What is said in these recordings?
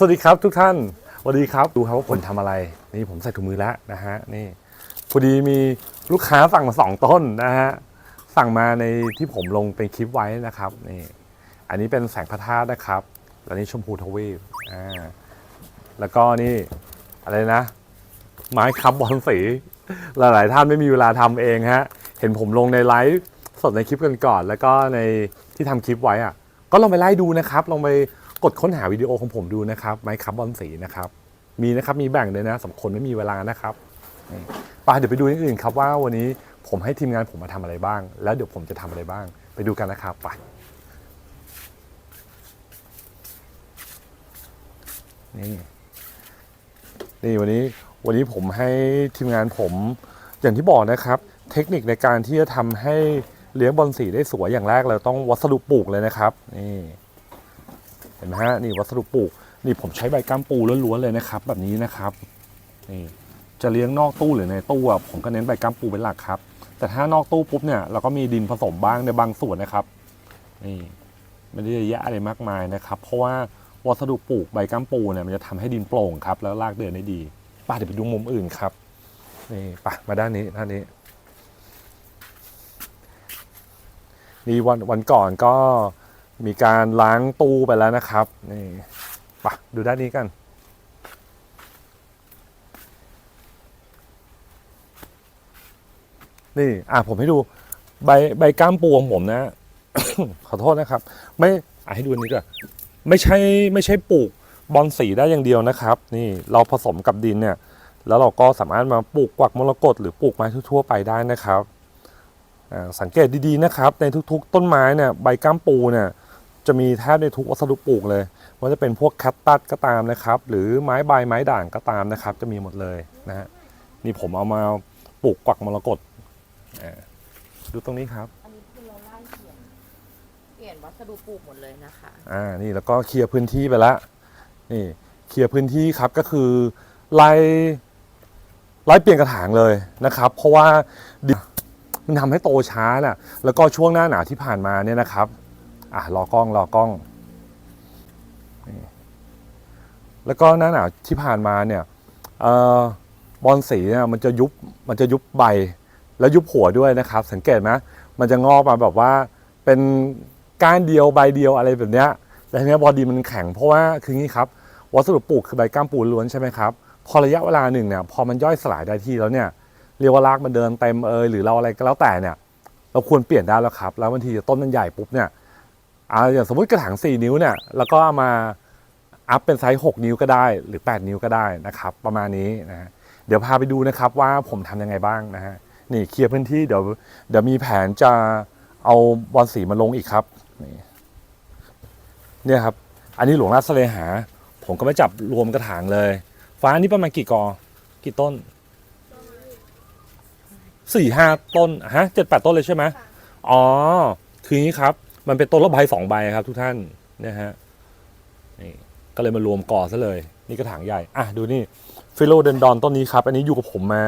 สวัสดีครับทุกท่านสวัสดีครับดูครับว่าผมทำอะไร นี่ผมใส่ถุงมือแล้วนะฮะนี่พอดีมีลูกค้าสั่งมาสองต้นนะฮะสั่งมาในที่ผมลงเป็นคลิปไว้นะครับนี่อันนี้เป็นแสงพระธาตุนะครับแล้วนี่ชมพูทวีปอ่าแล้วก็นี่อะไรนะ ไม้ค้ำบอลสีหลายๆท่านไม่มีเวลาทำเองฮะเห็นผมลงในไลฟ์สดในคลิปกันก่อน แล้วก็ในที่ทำคลิปไว้อะก็ลองไปไล่ดูนะครับลองไป กดค้นหาวิดีโอของผมดูนะครับไม้ค้ำบอลสีนะครับ มีนะครับมีแบ่งเลยนะสำหรับคนไม่มีเวลานะครับไปเดี๋ยวไปดูอย่างอื่นครับว่าวันนี้ผมให้ทีมงานผมมาทำอะไรบ้าง แล้วเดี๋ยวผมจะทำอะไรบ้าง ไปดูกันนะครับไปนี่นี่วันนี้วันนี้ผมให้ทีมงานผมอย่างที่บอกนะครับ เทคนิคในการที่จะทำให้เลี้ยงบอลสีได้สวยอย่างแรกเราต้องวัสดุปลูกเลยนะครับนี่ เห็นไหมฮะนี่วัสดุปลูกนี่ผมใช้ใบก้ามปูล้วนๆเลยนะครับ แบบนี้นะครับนี่จะเลี้ยงนอกตู้หรือในตู้ผมก็เน้นใบก้ามปูเป็นหลักครับ แต่ถ้านอกตู้ปุ๊บเนี่ยเราก็มีดินผสมบ้างในบางส่วนนะครับนี่ไม่ได้เยอะแยะอะไรมากมายนะครับ เพราะว่าวัสดุปลูกใบก้ามปูเนี่ยมันจะทำให้ดินโปร่งครับแล้วรากเดินได้ดีป้าเดี๋ยวไปดูมุมอื่นครับนี่ป่ะมาด้านนี้ด้านนี้นี่วันวันก่อนก็ มีการล้างตู้ไปแล้วนะครับนี่ไปะดูด้านนี้กัน นี่อะผมให้ดูใบใบก้ามปูของผมนะ ขอโทษนะครับ ไม่อะให้ดูนี้ก่อนไม่ใช่ไม่ใช่ปลูกบอลสีได้อย่างเดียวนะครับ นี่เราผสมกับดินเนี่ย แล้วเราก็สามารถมาปลูกกวักมรกตหรือปลูกไม้ทั่วๆไปได้นะครับอ่าสังเกตดีๆนะครับ ในทุกๆ ต้นไม้เนี่ยใบก้ามปูเนี่ย จะมีแทบในทุกวัสดุปลูกเลยว่าจะเป็นพวกแคตตัสก็ตามนะครับ หรือไม้ใบไม้ด่างก็ตามนะครับ จะมีหมดเลยนะฮะนี่ผมเอามาปลูกกวักมรกตอ่าดูตรงนี้ครับอันนี้คือเราไล่เปลี่ยนเปลี่ยนวัสดุปลูกหมดเลยนะคะอ่านี่แล้วก็เคลียร์พื้นที่ไปแล้วนี่เคลียร์พื้นที่ครับก็คือไล่ไล่เปลี่ยนกระถางเลยนะครับ เพราะว่าดินมันทำให้โตช้าน่ะแล้วก็ช่วงหน้าหนาวที่ผ่านมาเนี่ยนะครับ อะรอกล้องรอกล้อง แล้วก็หน้าหนาวที่ผ่านมาเนี่ยเออบอลสีเนี่ยมันจะยุบมันจะยุบใบ แล้วยุบหัวด้วยนะครับ สังเกตไหมมันจะงอกมาแบบว่าเป็นก้านเดียวใบเดียวอะไรแบบเนี้ยแต่ทีเนี้ยบอดีมันแข็งเพราะว่าคืองี้ครับวัสดุปลูกคือใบก้ามปูล้วนใช่ไหมครับพอระยะเวลาหนึ่งเนี่ยพอมันย่อยสลายได้ที่แล้วเนี่ยเรียกว่ารากมันเดินเต็มเอยหรือเราอะไรก็แล้วแต่เนี่ย เราควรเปลี่ยนได้แล้วครับ แล้วบางทีต้นมันใหญ่ปุ๊บเนี่ย อ่าอย่างสมมติกระถาง4 นิ้วเนี่ยแล้วก็ามาอัพเป็นไซส์6นิ้วก็ได้ หรือ 8 นิ้วก็ได้นะครับ ประมาณนี้นะฮะเดี๋ยวพาไปดูนะครับว่าผมทำยังไงบ้างนะฮะนี่เคลียร์พื้นที่เดี๋ยวเดี๋ยวมีแผนจะเอาบอลสีมาลงอีกครับนี่เนี่ยครับ อันนี้หลวงราชสเลหา ผมก็ไม่จับรวมกระถางเลย ฟ้านี่ประมาณกี่กอ กี่ต้นสี่ห้าต้นฮะเจ็ดแปดต้นเลยใช่ไหมอ๋อ คืออย่างนี้ครับ มันเป็นต้นละใบสองใบครับทุกท่านนี่ยฮะนี่ก็เลยมารวมก่อซะเลย นี่กระถางใหญ่อะดูนี่ฟิโลเดนดอนต้นนี้ครับ อันนี้อยู่กับผมมา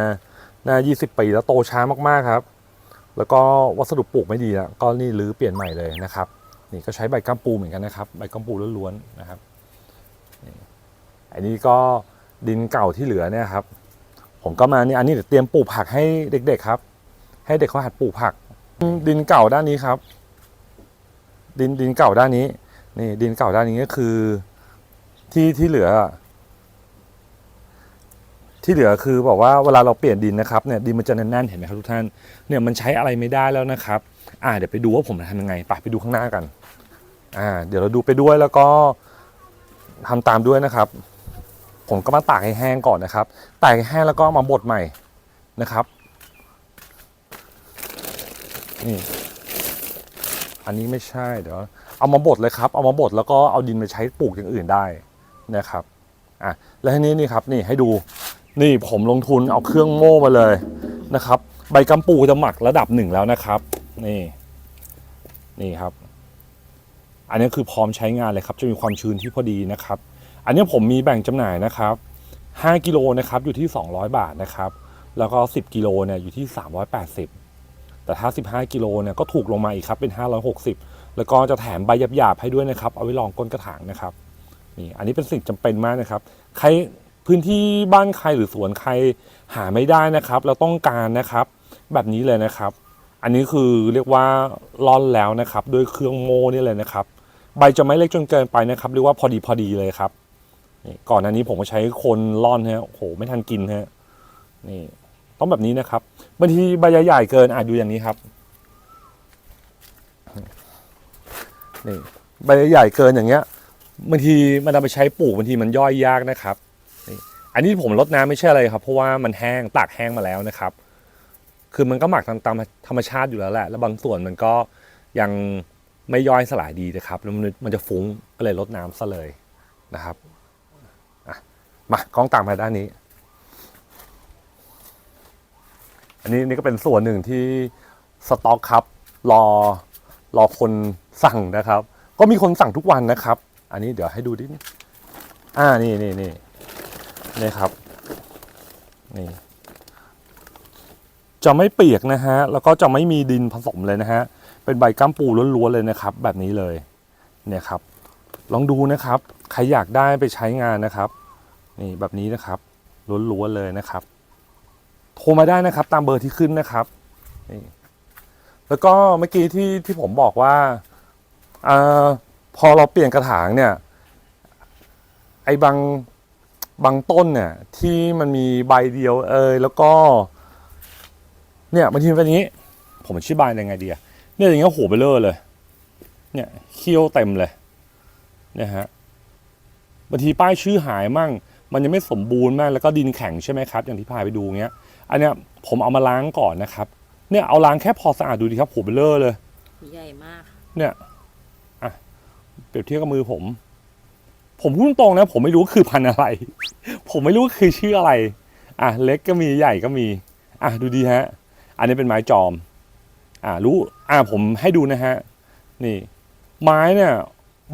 น่า20 ปีแล้วโตช้ามากๆครับ แล้วก็วัสดุปลูกไม่ดีแล้วก็นี่รื้อเปลี่ยนใหม่เลยนะครับ นี่ก็ใช้ใบกัมปูเหมือนกันนะครับ ใบกัมปูล้วนๆนะครับนี่อันนี้ก็ดินเก่าที่เหลือเนี่ยครับ ผมก็มานี่อันนี้เดี๋ยวเตรียมปลูกผักให้เด็กๆครับ ให้เด็กเขาหัดปลูกผัก ดินเก่าด้านนี้ครับ ดินดินเก่าด้านนี้ นี่ดินเก่าด้านนี้ก็คือที่ที่เหลือ ที่เหลือคือบอกว่าเวลาเราเปลี่ยนดินนะครับเนี่ยดินมันจะแน่นๆเห็นไหมครับทุกท่านเนี่ยมันใช้อะไรไม่ได้แล้วนะครับ อ่าเดี๋ยวไปดูว่าผมจะทำยังไงไปไปดูข้างหน้ากัน อ่า เดี๋ยวเราดูไปด้วยแล้วก็ทำตามด้วยนะครับ ผมก็มาตากให้แห้งก่อนนะครับตากให้แห้งแล้วก็มาบดใหม่นะครับนี่ อันนี้ไม่ใช่เดี๋ยวเอามาบดเลยครับ เอามาบดแล้วก็เอาดินไปใช้ปลูกอย่างอื่นได้นะครับอะแล้วทีนี้นี่ครับนี่ให้ดูนี่ผมลงทุนเอาเครื่องโม่มาเลยนะครับ ใบกัมปูจะหมักระดับหนึ่งแล้วนะครับ นี่นี่ครับ อันนี้คือพร้อมใช้งานเลยครับ จะมีความชื้นที่พอดีนะครับ อันนี้ผมมีแบ่งจำหน่ายนะครับ 5 กิโลนะครับอยู่ที่ 200 บาทนะครับ แล้วก็ 10 กิโลเนี่ยอยู่ที่ 380 แต่ถ้า 15 กิโลเนี่ยก็ถูกลงมาอีกครับเป็น 560 แล้วก็จะแถมใบหยาบๆให้ด้วยนะครับเอาไว้รองก้นกระถางนะครับนี่อันนี้เป็นสิ่งจำเป็นมากนะครับ ใครพื้นที่บ้านใครหรือสวนใครหาไม่ได้นะครับเราต้องการนะครับ แบบนี้เลยนะครับ อันนี้คือเรียกว่าร่อนแล้วนะครับด้วยเครื่องโม่นี่เลยนะครับ ใบจะไม่เล็กจนเกินไปนะครับเรียกว่าพอดีพอดีเลยครับนี่ก่อนอันนี้ผมก็ใช้คนร่อนฮะโอ้โหไม่ทันกินฮะนี่ต้องแบบนี้นะครับ บางทีใบใหญ่เกินอาจดูอย่างนี้ครับนี่ใบใหญ่เกินอย่างเงี้ยบางทีมันเอาไปใช้ปลูกบางทีมันย่อยยากนะครับนี่อันนี้ผมลดน้ำไม่ใช่อะไรครับ เพราะว่ามันแห้งตากแห้งมาแล้วนะครับ คือมันก็หมักตามตามธรรมชาติอยู่แล้วแหละ แล้วบางส่วนมันก็ยังไม่ย่อยสลายดีนะครับแล้วมันจะฟุ้งก็เลยลดน้ำซะเลยนะครับมากองต่ามมาด้านนี้ อันนี้นี่ก็เป็นส่วนหนึ่งที่สต็อกครับรอรอคนสั่งนะครับ ก็มีคนสั่งทุกวันนะครับ อันนี้เดี๋ยวให้ดูดิอ่านี่นี่นี่นี่ครับนี่จะไม่เปียกนะฮะ แล้วก็จะไม่มีดินผสมเลยนะฮะ เป็นใบก้ามปูล้วนๆเลยนะครับ แบบนี้เลย เนี่ยครับ ลองดูนะครับ ใครอยากได้ไปใช้งานนะครับ นี่แบบนี้นะครับ ล้วนๆเลยนะครับ โทรมาได้นะครับ ตามเบอร์ที่ขึ้นนะครับนี่แล้วก็เมื่อกี้ที่ที่ผมบอกว่าอาพอเราเปลี่ยนกระถางเนี่ย ไอ้บางบางต้นเนี่ยที่มันมีใบเดียวเอยแล้วก็ เนี่ยบางทีเป็นนี้ ผมอธิบายยังไงดีอะเนี่ยอย่างเงี้ยโหไปเลอเลย เนี่ยเคี้ยวเต็มเลยเนี่ยฮะบางทีป้ายชื่อหายมั่ง มันยังไม่สมบูรณ์มากแล้วก็ดินแข็งใช่ไหมครับ อย่างที่พาไปดูเงี้ย อันเนี้ยผมเอามาล้างก่อนนะครับ เนี่ยเอาล้างแค่พอสะอาดดูดีครับโหไปเลอเลย ใหญ่มากเนี่ยอะเปรียบเทียบกับมือผม ผมพูดตรงๆนะ ผมไม่รู้คือพันธุ์อะไร ผมไม่รู้คือชื่ออะไร อะเล็กก็มีใหญ่ก็มี อะดูดีฮะ อันนี้เป็นไม้จอม อ่ารู้ อ่าผมให้ดูนะฮะ นี่ ไม้เนี่ย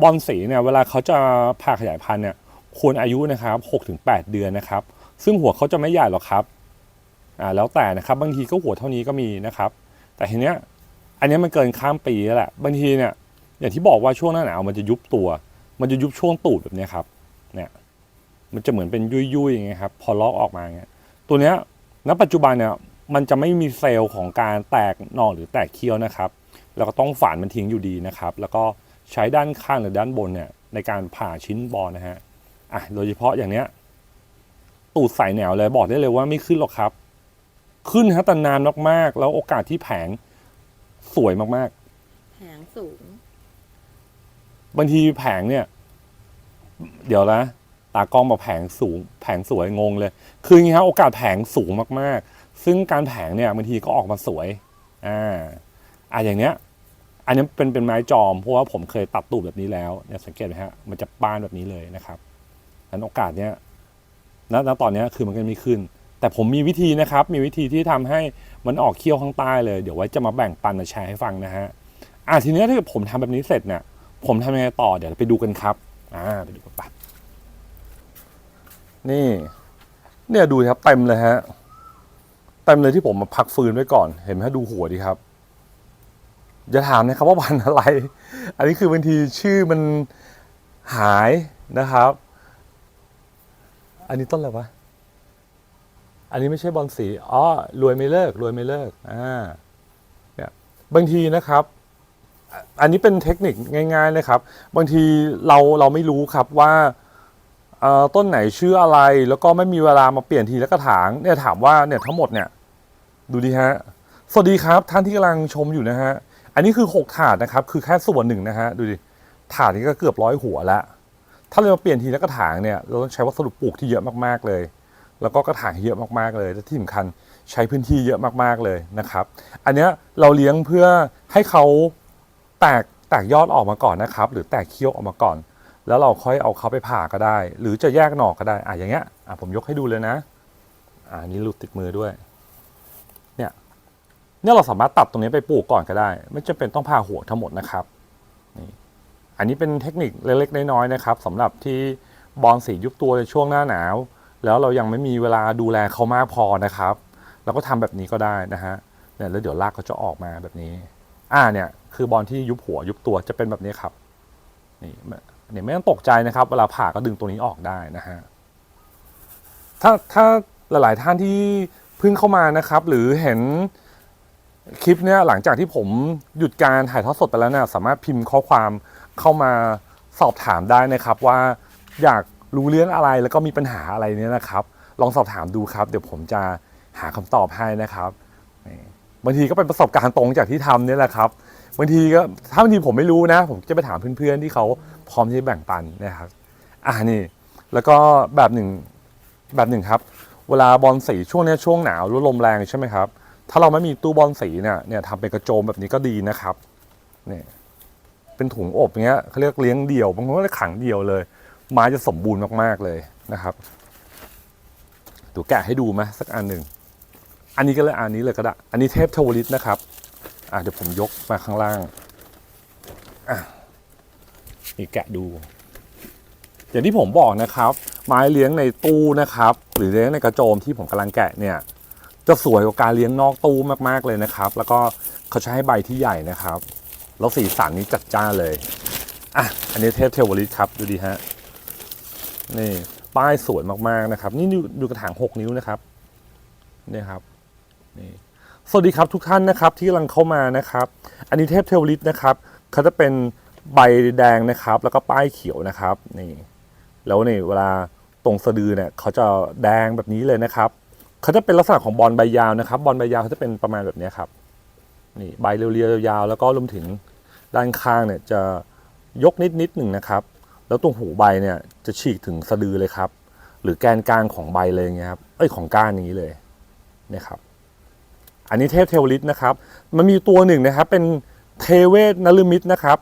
บอลสีเนี่ยเวลาเขาจะผ่าขยายพันธุ์เนี่ยควรอายุนะครับหกถึงแปดเดือนนะครับ ซึ่งหัวเขาจะไม่ใหญ่หรอกครับ อ่าแล้วแต่นะครับบางทีก็หัวเท่านี้ก็มีนะครับ แต่ทีเนี้ยอันนี้มันเกินข้ามปีแล้วแหละบางทีเนี่ยอย่างที่บอกว่าช่วงหน้าหนาวมันจะยุบตัว มันจะยุบช่วงตูดแบบเนี้ยครับเนี่ยมันจะเหมือนเป็นยุ่ยๆอย่างเงี้ยครับพอลอกออกมาเงี้ยตัวเนี้ยณปัจจุบันเนี่ยมันจะไม่มีเซลล์ของการแตกหน่อหรือแตกเคี้ยวนะครับ แล้วก็ต้องฝานมันทิ้งอยู่ดีนะครับ แล้วก็ใช้ด้านข้างหรือด้านบนเนี่ยในการผ่าชิ้นบอลนะฮะอะโดยเฉพาะอย่างเนี้ยตูดใส่แนวเลยบอกได้เลยว่าไม่ขึ้นหรอกครับ ขึ้นฮะแต่นานมากๆ แล้วโอกาสที่แผงสวยมากๆแผงสูงบางทีแผงเนี่ย เดี๋ยวนะตากล้องบอกแผงสูง แผงสวยงงเลย คืออย่างนี้ครับโอกาสแผงสูงมากๆ ซึ่งการแผงเนี่ยบางทีก็ออกมาสวยอ่าอะอย่างเนี้ย อันนี้เป็นเป็นไม้จอมเพราะว่าผมเคยตัดตูดแบบนี้แล้วเนี่ยสังเกตไหมฮะมันจะป้านแบบนี้เลยนะครับอันโอกาสเนี้ยณณตอนเนี้ยคือมันก็ไม่ขึ้น แต่ผมมีวิธีนะครับ มีวิธีที่ทำให้มันออกเขี้ยวข้างใต้เลย เดี๋ยวไว้จะมาแบ่งปันมาแชร์ให้ฟังนะฮะ อะทีเนี้ยถ้าเกิดผมทำแบบนี้เสร็จเนี่ย ผมทำยังไงต่อ เดี๋ยวไปดูกันครับ อ่า ไปดูกันปะนี่ เนี่ยดูครับเต็มเลยฮะ เต็มเลยที่ผมมาพักฟื้นไว้ก่อน เห็นไหมฮะดูหัวดีครับอย่าถามนะครับว่าพันอะไร อันนี้คือบางทีชื่อมันหายนะครับ อันนี้ต้นอะไรวะ อันนี้ไม่ใช่บอลสีอ๋อรวยไม่เลิก รวยไม่เลิกอ่าเนี่ยบางทีนะครับ อันนี้เป็นเทคนิคง่ายๆนะครับ บางทีเราเราไม่รู้ครับว่าอ่อต้นไหนชื่ออะไร แล้วก็ไม่มีเวลามาเปลี่ยนทีละกระถางเนี่ยถามว่าเนี่ยทั้งหมดเนี่ยดูดีฮะสวัสดีครับ ท่านที่กำลังชมอยู่นะฮะอันนี้คือหกถาดนะครับ คือแค่ส่วนหนึ่งนะฮะดูดิถาดนี้ก็เกือบร้อยหัวแล้วถ้าเรามาเปลี่ยนทีละกระถางเนี่ยเราต้องใช้วัสดุปลูกที่เยอะมากๆเลย แล้วก็กระถางเยอะมากๆเลยและที่สำคัญใช้พื้นที่เยอะมากๆเลยนะครับ อันเนี้ยเราเลี้ยงเพื่อให้เขาแตกแตกยอดออกมาก่อนนะครับ หรือแตกเคี้ยวออกมาก่อน แล้วเราค่อยเอาเขาไปผ่าก็ได้ หรือจะแยกหน่อกก็ได้อะอย่างเงี้ยอะผมยกให้ดูเลยนะอ่านี่หลุดติดมือด้วยเนี่ยเนี่ยเราสามารถตัดตรงนี้ไปปลูกก่อนก็ได้ ไม่จำเป็นต้องผ่าหัวทั้งหมดนะครับนี่อันนี้เป็นเทคนิคเล็กๆน้อยๆนะครับสำหรับที่บอลสียุบตัวในช่วงหน้าหนาว แล้วเรายังไม่มีเวลาดูแลเขามากพอนะครับ เราก็ทำแบบนี้ก็ได้นะฮะเนี่ยแล้วเดี๋ยวรากก็จะออกมาแบบนี้ อ่าเนี่ยคือบอลที่ยุบหัวยุบตัวจะเป็นแบบนี้ครับนี่เนี่ยไม่ต้องตกใจนะครับ เวลาผ่าก็ดึงตัวนี้ออกได้นะฮะถ้าถ้าหลาย ๆ ท่านที่เพิ่งเข้ามานะครับ หรือเห็นคลิปเนี้ยหลังจากที่ผมหยุดการถ่ายทอดสดไปแล้วเนี่ยสามารถพิมพ์ข้อความเข้ามาสอบถามได้นะครับว่าอยาก รู้เรื่องอะไรแล้วก็มีปัญหาอะไรเนี่ยนะครับ ลองสอบถามดูครับ เดี๋ยวผมจะหาคำตอบให้นะครับบางทีก็เป็นประสบการณ์ตรงจากที่ทำเนี่ยแหละครับบางทีก็ถ้าบางทีผมไม่รู้นะ ผมจะไปถามเพื่อนๆที่เขาพร้อมที่จะแบ่งปันนะครับอ่านี่ แล้วก็แบบหนึ่งแบบหนึ่งครับ เวลาบอลสีช่วงเนี้ยช่วงหนาวรือลมแรงใช่ไหมครับถ้าเราไม่มีตู้บอลสีเนี่ยเนี่ยทำเป็นกระโจมแบบนี้ก็ดีนะครับเนี่ยเป็นถุงอบเงี้ยเขาเรียกเลี้ยงเดี่ยวบางคนก็เรียกขังเดี่ยวเลย ไม้จะสมบูรณ์มากๆเลยนะครับตัวแกะให้ดูไหมสักอันหนึ่งอันนี้ก็เลยอันนี้เลยก็ได้ อันนี้เทพเทวลิตนะครับอะเดี๋ยวผมยกมาข้างล่างอะนี่แกะดู อย่างที่ผมบอกนะครับ ไม้เลี้ยงในตู้นะครับ หรือเลี้ยงในกระโจมที่ผมกำลังแกะเนี่ย จะสวยกว่าการเลี้ยงนอกตู้มากๆเลยนะครับ แล้วก็เขาใช้ใบที่ใหญ่นะครับ แล้วสีสันนี้จัดจ้านเลยอะอันนี้เทพเทวลิตครับดูดีฮะ นี่ป้ายสวยมากๆนะครับ นี่ดูดูกระถาง 6 นิ้วนะครับนี่ครับนี่สวัสดีครับทุกท่านนะครับที่กำลังเข้ามานะครับ อันนี้เทพเทวลิตนะครับเขาจะเป็นใบแดงนะครับ แล้วก็ป้ายเขียวนะครับนี่แล้วนี่เวลาตรงสะดือเนี่ยเขาจะแดงแบบนี้เลยนะครับเขาจะเป็นลักษณะของบอลใบยาวนะครับ บอลใบยาวเขาจะเป็นประมาณแบบนี้ครับนี่ใบเรียวๆยาวๆแล้วก็รวมถึงด้านข้างเนี่ยจะยกนิดนิดๆหนึ่งนะครับ แล้วตรงหูใบเนี่ย จะฉีกถึงสะดือเลยครับ หรือแกนกลางของใบเลยเงี้ยครับเอ้ยของก้านนี้เลยนี่ยครับ อันนี้เทพเทวลิตนะครับ มันมีตัวหนึ่งนะครับ เป็นเทเวศนลมิตนะครับ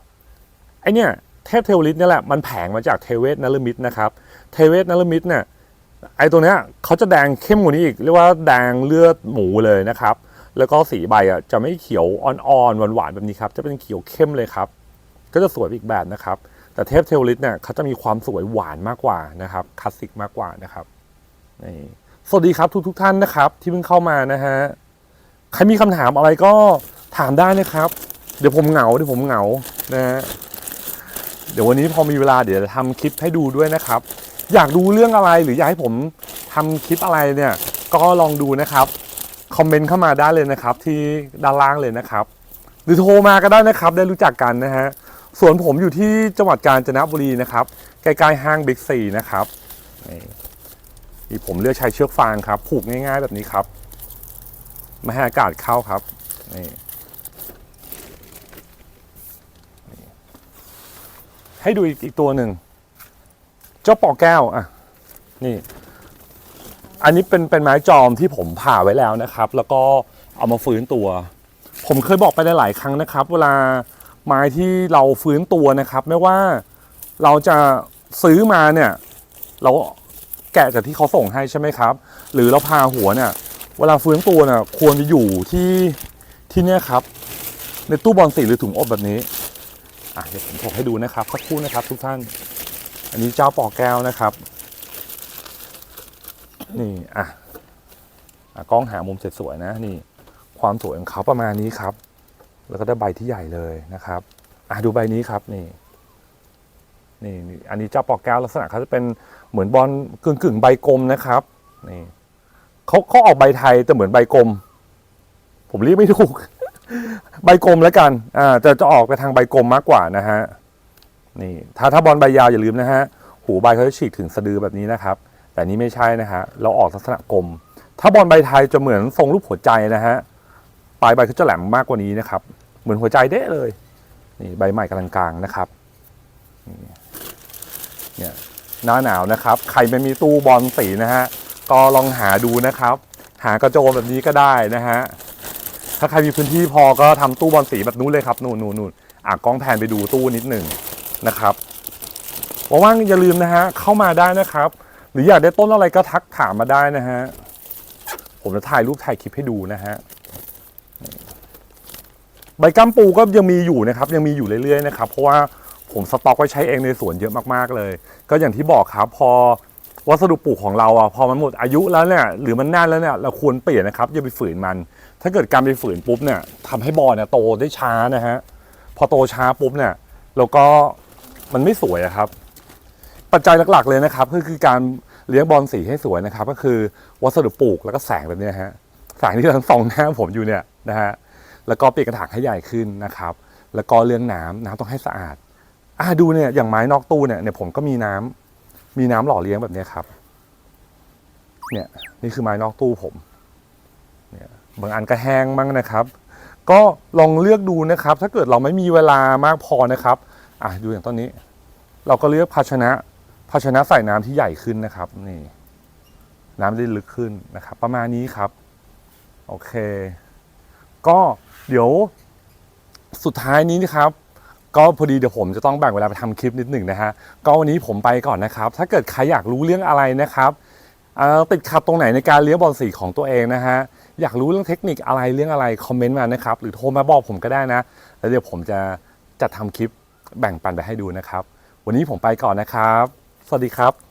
ไอเนี่ยเทพเทวลิตเนี่ยแหละมันแผงมาจากเทเวศนลมิตนะครับ เทเวศนลมิตเนี่ยไอตัวเนี้ยเขาจะแดงเข้มกว่านี้อีกเรียกว่าแดงเลือดหมูเลยนะครับ แล้วก็สีใบอะจะไม่เขียวอ่อนๆหวานๆแบบนี้ครับ จะเป็นเขียวเข้มเลยครับ ก็จะสวยอีกแบบนะครับ แต่เทพเทลิตเนี่ยเขาจะมีความสวยหวานมากกว่านะครับคลาสสิกมากกว่านะครับนี่สวัสดีครับทุกๆท่านนะครับ ที่เพิ่งเข้ามานะฮะใครมีคำถามอะไรก็ถามได้นะครับ เดี๋ยวผมเหงาเดี๋ยวผมเหงานะฮะเดี๋ยววันนี้พอมีเวลาเดี๋ยวจะทำคลิปให้ดูด้วยนะครับ อยากดูเรื่องอะไรหรืออยากให้ผมทำคลิปอะไรเนี่ย ก็ลองดูนะครับคอมเมนต์เข้ามาได้เลยนะครับ ที่ด้านล่างเลยนะครับ หรือโทรมาก็ได้นะครับ ได้รู้จักกันนะฮะ ส่วนผมอยู่ที่จังหวัดกาญจนบุรีนะครับ ใกล้ๆห้างบิ๊กซีนะครับนี่ผมเลือกใช้เชือกฟางครับ ผูกง่ายๆแบบนี้ครับ ไม่ให้อากาศเข้าครับนี่ให้ดูอีกอีกตัวหนึ่ง เจ้าปอแก้วอะ นี่ อันนี้เป็นเป็นไม้จอมที่ผมผ่าไว้แล้วนะครับ แล้วก็เอามาฟื้นตัว ผมเคยบอกไปหลายๆครั้งนะครับ เวลา ไม้ที่เราฟื้นตัวนะครับ ไม่ว่าเราจะซื้อมาเนี่ย เราแกะจากที่เขาส่งให้ใช่ไหมครับ หรือเราพาหัวเนี่ย เวลาฟื้นตัวเนี่ยควรจะอยู่ที่ที่เนี่ยครับ ในตู้บอลสีหรือถุงอบแบบนี้อะเดี๋ยวผมถกให้ดูนะครับสักครู่นะครับ ทุกท่าน อันนี้เจ้าปอแก้วนะครับ นี่อะอะกล้องหามุมสวยๆนะนี่ ความสวยของเขาประมาณนี้ครับ แล้วก็ได้ใบที่ใหญ่เลยนะครับอะดูใบนี้ครับนี่นี่อันนี้เจ้าปอกแก้วลักษณะเขาจะเป็นเหมือนบอลกึ่งกึ่งใบกลมนะครับนี่เขาเขาออกใบไทยแต่เหมือนใบกลม ผมเรียกไม่ถูก ใบกลมแล้วกันอ่าแต่จะออกไปทางใบกลมมากกว่านะฮะนี่ถ้าถ้าบอลใบยาวอย่าลืมนะฮะหูใบเขาจะฉีกถึงสะดือแบบนี้นะครับ แต่นี้ไม่ใช่นะฮะเราออกลักษณะกลม ถ้าบอลใบไทยจะเหมือนทรงรูปหัวใจนะฮะ ลายใบเขาจะแหลมมากกว่านี้นะครับ เหมือนหัวใจเด้เลย นี่ใบใหม่กำลังกลางนะครับ เนี่ยหน้าหนาวนะครับ ใครไม่มีตู้บอลสีนะฮะ ก็ลองหาดูนะครับ หากระโจมแบบนี้ก็ได้นะฮะ ถ้าใครมีพื้นที่พอก็ทำตู้บอลสีแบบนู้นเลยครับ นู่นนู่นนู่นอะกล้องแผนไปดูตู้นิดหนึ่งนะครับว่างๆอย่าลืมนะฮะ เข้ามาได้นะครับ หรืออยากได้ต้นอะไรก็ทักถามมาได้นะฮะ ผมจะถ่ายรูปถ่ายคลิปให้ดูนะฮะ ใบกัมปูก็ยังมีอยู่นะครับยังมีอยู่เรื่อยๆนะครับเพราะว่าผมสต็อกไว้ใช้เองในสวนเยอะมากๆเลย ก็อย่างที่บอกครับพอวัสดุปลูกของเราอะพอมันหมดอายุแล้วเนี่ยหรือมันแน่นแล้วเนี่ยเราควรเปลี่ยนนะครับอย่าไปฝืนมัน ถ้าเกิดการไปฝืนปุ๊บเนี่ยทำให้บอลเนี่ยโตได้ช้านะฮะพอโตช้าปุ๊บเนี่ยเราก็มันไม่สวยครับ ปัจจัยหลักๆเลยนะครับก็คือการเลี้ยงบอลสีให้สวยนะครับ ก็คือวัสดุปลูกแล้วก็แสงแบบเนี้ยฮะแสงที่ทั้งสองหน้าผมอยู่เนี่ยนะฮะ แล้วก็เปลี่ยนกระถางให้ใหญ่ขึ้นนะครับ แล้วก็เรื่องน้ำน้ำต้องให้สะอาดอ่าดูเนี่ยอย่างไม้นอกตู้เนี่ยเนี่ยผมก็มีน้ำมีน้ำหล่อเลี้ยงแบบนี้ครับ เนี่ยนี่คือไม้นอกตู้ผมเนี่ยบางอันก็แห้งบ้างนะครับ ก็ลองเลือกดูนะครับ ถ้าเกิดเราไม่มีเวลามากพอนะครับอะดูอย่างต้นนี้ เราก็เลือกภาชนะ ภาชนะใส่น้ำที่ใหญ่ขึ้นนะครับ นี่ น้ำได้ลึกขึ้นนะครับ ประมาณนี้ครับ โอเค ก็เดี๋ยวสุดท้ายนี้นะครับ ก็พอดีเดี๋ยวผมจะต้องแบ่งเวลาไปทำคลิปนิดหนึ่งนะฮะก็วันนี้ผมไปก่อนนะครับ ถ้าเกิดใครอยากรู้เรื่องอะไรนะครับติดขัดตรงไหนในการเลี้ยงบอลสีของตัวเองนะฮะอยากรู้เรื่องเทคนิคอะไรเรื่องอะไรคอมเมนต์มานะครับหรือโทรมาบอกผมก็ได้นะ แล้วเดี๋ยวผมจะจัดทำคลิปแบ่งปันไปให้ดูนะครับ วันนี้ผมไปก่อนนะครับ สวัสดีครับ